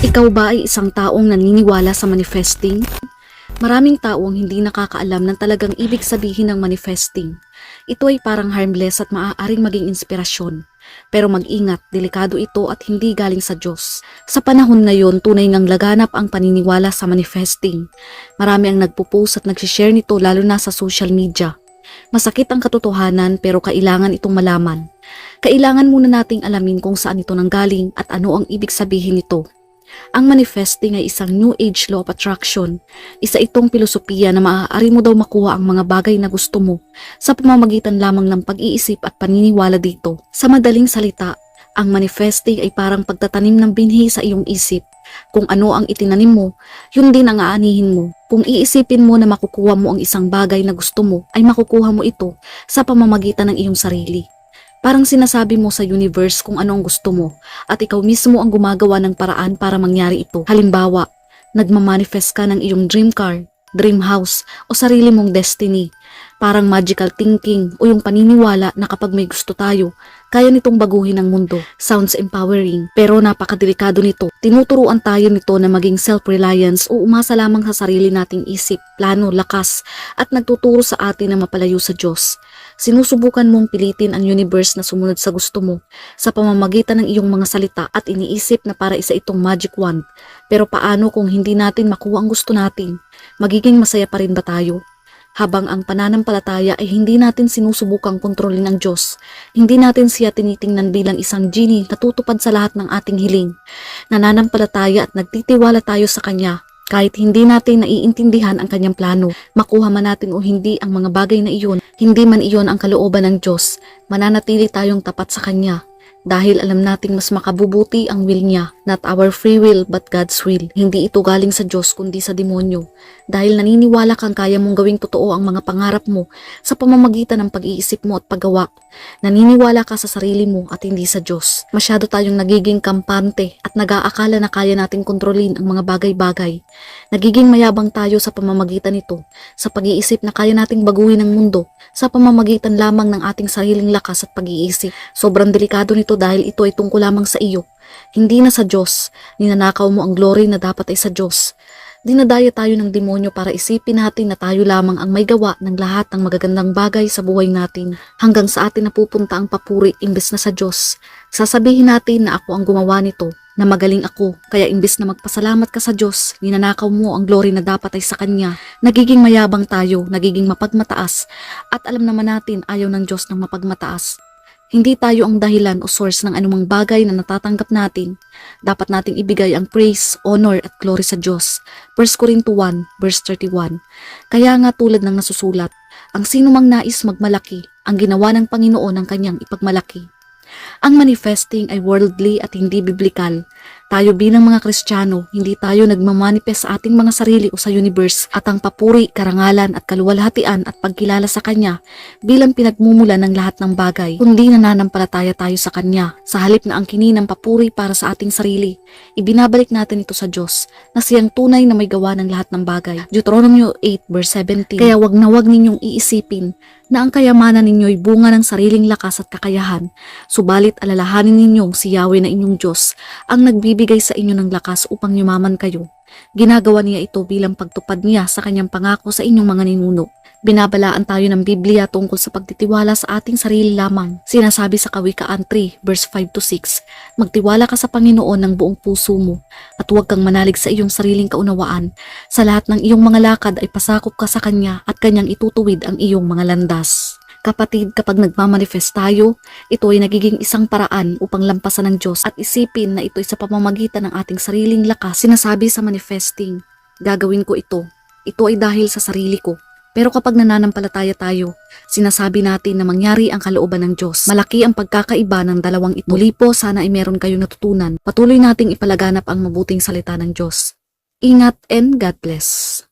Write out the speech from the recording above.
Ikaw ba ay isang taong naniniwala sa manifesting? Maraming tao ang hindi nakakaalam ng talagang ibig sabihin ng manifesting. Ito ay parang harmless at maaaring maging inspirasyon. Pero mag-ingat, delikado ito at hindi galing sa Diyos. Sa panahon ngayon, tunay ngang laganap ang paniniwala sa manifesting. Marami ang nagpo-post at nagsishare nito lalo na sa social media. Masakit ang katotohanan pero kailangan itong malaman. Kailangan muna nating alamin kung saan ito nanggaling at ano ang ibig sabihin nito. Ang manifesting ay isang New Age law of attraction. Isa itong filosofiya na maaari mo daw makuha ang mga bagay na gusto mo sa pamamagitan lamang ng pag-iisip at paniniwala dito. Sa madaling salita, ang manifesting ay parang pagtatanim ng binhi sa iyong isip. Kung ano ang itinanim mo, yun din ang aanihin mo. Kung iisipin mo na makukuha mo ang isang bagay na gusto mo, ay makukuha mo ito sa pamamagitan ng iyong sarili. Parang sinasabi mo sa universe kung ano ang gusto mo at ikaw mismo ang gumagawa ng paraan para mangyari ito. Halimbawa, nagmamanifest ka ng iyong dream car, dream house o sarili mong destiny. Parang magical thinking o yung paniniwala na kapag may gusto tayo, kaya nitong baguhin ang mundo. Sounds empowering pero napakadelikado nito. Tinuturuan tayo nito na maging self-reliance o umasa lamang sa sarili nating isip, plano, lakas at nagtuturo sa atin na mapalayo sa Diyos. Sinusubukan mong pilitin ang universe na sumunod sa gusto mo sa pamamagitan ng iyong mga salita at iniisip na para isa itong magic wand. Pero paano kung hindi natin makuha ang gusto natin? Magiging masaya pa rin ba tayo? Habang ang pananampalataya ay hindi natin sinusubukang kontrolin ng Diyos, hindi natin siya tinitingnan bilang isang genie na tutupad sa lahat ng ating hiling. Nananampalataya at nagtitiwala tayo sa Kanya kahit hindi natin naiintindihan ang kanyang plano, makuha man natin o hindi ang mga bagay na iyon, hindi man iyon ang kalooban ng Diyos, mananatili tayong tapat sa Kanya. Dahil alam nating mas makabubuti ang will niya, not our free will but God's will. Hindi ito galing sa Diyos kundi sa demonyo. Dahil naniniwala kang kaya mong gawing totoo ang mga pangarap mo sa pamamagitan ng pag-iisip mo at paggawa. Naniniwala ka sa sarili mo at hindi sa Diyos. Masyado tayong nagiging kampante at nag-aakala na kaya nating kontrolin ang mga bagay-bagay. Nagiging mayabang tayo sa pamamagitan nito, sa pag-iisip na kaya nating baguhin ang mundo, sa pamamagitan lamang ng ating sariling lakas at pag-iisip. Sobrang delikado nito dahil ito ay tungkol lamang sa iyo, hindi na sa Diyos. Ninanakaw mo ang glory na dapat ay sa Diyos. Dinadaya tayo ng demonyo para isipin natin na tayo lamang ang may gawa ng lahat ng magagandang bagay sa buhay natin hanggang sa atin napupunta ang papuri imbes na sa Diyos. Sasabihin natin na ako ang gumawa nito, na magaling ako, kaya imbes na magpasalamat ka sa Diyos, ninanakaw mo ang glory na dapat ay sa Kanya. Nagiging mayabang tayo, nagiging mapagmataas, at alam naman natin ayaw ng Diyos ng mapagmataas. Hindi tayo ang dahilan o source ng anumang bagay na natatanggap natin. Dapat nating ibigay ang praise, honor at glory sa Diyos. 1 Corinto 1 verse 31. Kaya nga tulad ng nasusulat, ang sino mang nais magmalaki, ang ginawa ng Panginoon ang kanyang ipagmalaki. Ang manifesting ay worldly at hindi biblikal. Tayo bilang mga Kristiyano, hindi tayo nagmamanifest sa ating mga sarili o sa universe at ang papuri, karangalan at kaluwalhatian at pagkilala sa Kanya bilang pinagmumula ng lahat ng bagay, kundi nananampalataya tayo sa Kanya. Sa halip na ang kininang papuri para sa ating sarili, ibinabalik natin ito sa Diyos na siyang tunay na may gawa ng lahat ng bagay. Deuteronomio 8 verse 17 Kaya wag na wag ninyong iisipin na ang kayamanan ninyo'y bunga ng sariling lakas at kakayahan, subalit alalahanin ninyong si Yahweh na inyong Diyos ang nagbibigay sa inyo ng lakas upang yumaman kayo. Ginagawa niya ito bilang pagtupad niya sa kanyang pangako sa inyong mga ninuno. Binabalaan tayo ng Biblia tungkol sa pagtitiwala sa ating sarili lamang. Sinasabi sa Kawikaan 3 verse 5 to 6, Magtiwala ka sa Panginoon ng buong puso mo at huwag kang manalig sa iyong sariling kaunawaan. Sa lahat ng iyong mga lakad ay pasakop ka sa Kanya at Kanyang itutuwid ang iyong mga landas. Kapatid, kapag nagmamanifest tayo, ito ay nagiging isang paraan upang lampasan ng Diyos at isipin na ito ay sa pamamagitan ng ating sariling lakas. Sinasabi sa manifesting, gagawin ko ito. Ito ay dahil sa sarili ko. Pero kapag nananampalataya tayo, sinasabi natin na mangyari ang kalooban ng Diyos. Malaki ang pagkakaiba ng dalawang ito. Muli po, sana ay meron kayong natutunan. Patuloy nating ipalaganap ang mabuting salita ng Diyos. Ingat and God bless.